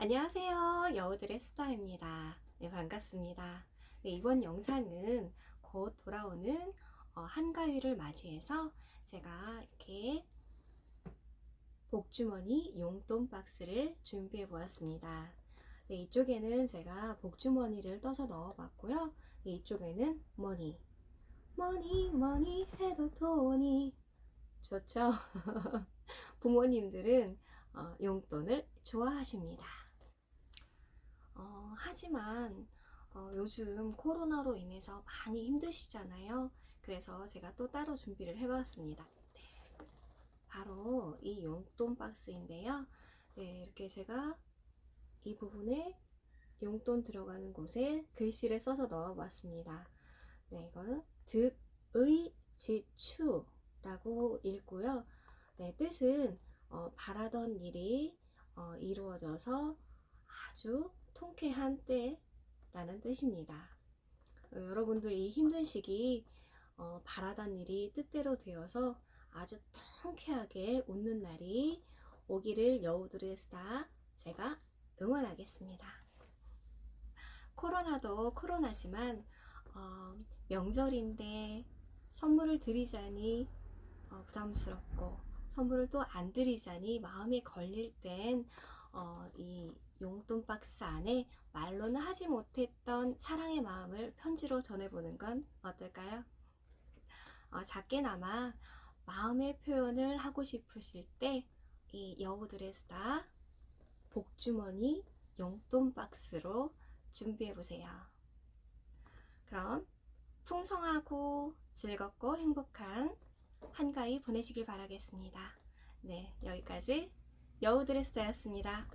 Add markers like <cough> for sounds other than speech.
안녕하세요. 여우들의 수다입니다. 네, 반갑습니다. 네, 이번 영상은 곧 돌아오는 어, 한가위를 맞이해서 제가 이렇게 복주머니 용돈 박스를 준비해 보았습니다. 네, 이쪽에는 제가 복주머니를 떠서 넣어 봤고요. 네, 이쪽에는 머니. 머니, 머니 해도 돈이. 좋죠? <laughs> 부모님들은 어, 용돈을 좋아하십니다. 어, 하지만 어, 요즘 코로나로 인해서 많이 힘드시잖아요. 그래서 제가 또 따로 준비를 해봤습니다. 네. 바로 이 용돈 박스인데요. 네, 이렇게 제가 이 부분에 용돈 들어가는 곳에 글씨를 써서 넣어봤습니다. 네, 이거는 득의 지추라고 읽고요. 네, 뜻은 어, 바라던 일이 어, 이루어져서 아주 통쾌한 때라는 뜻입니다. 어, 여러분들 이 힘든 시기 어, 바라던 일이 뜻대로 되어서 아주 통쾌하게 웃는 날이 오기를 여우들의 스타 제가 응원하겠습니다. 코로나도 코로나지만 어, 명절인데 선물을 드리자니 어, 부담스럽고 선물을 또 안 드리자니 마음에 걸릴 땐 어, 이 용돈 박스 안에 말로는 하지 못했던 사랑의 마음을 편지로 전해보는 건 어떨까요? 어, 작게나마 마음의 표현을 하고 싶으실 때 이 여우들의 수다 복주머니 용돈 박스로 준비해 보세요. 그럼 풍성하고 즐겁고 행복한 한가위 보내시길 바라겠습니다. 네, 여기까지 여우들의 수다였습니다.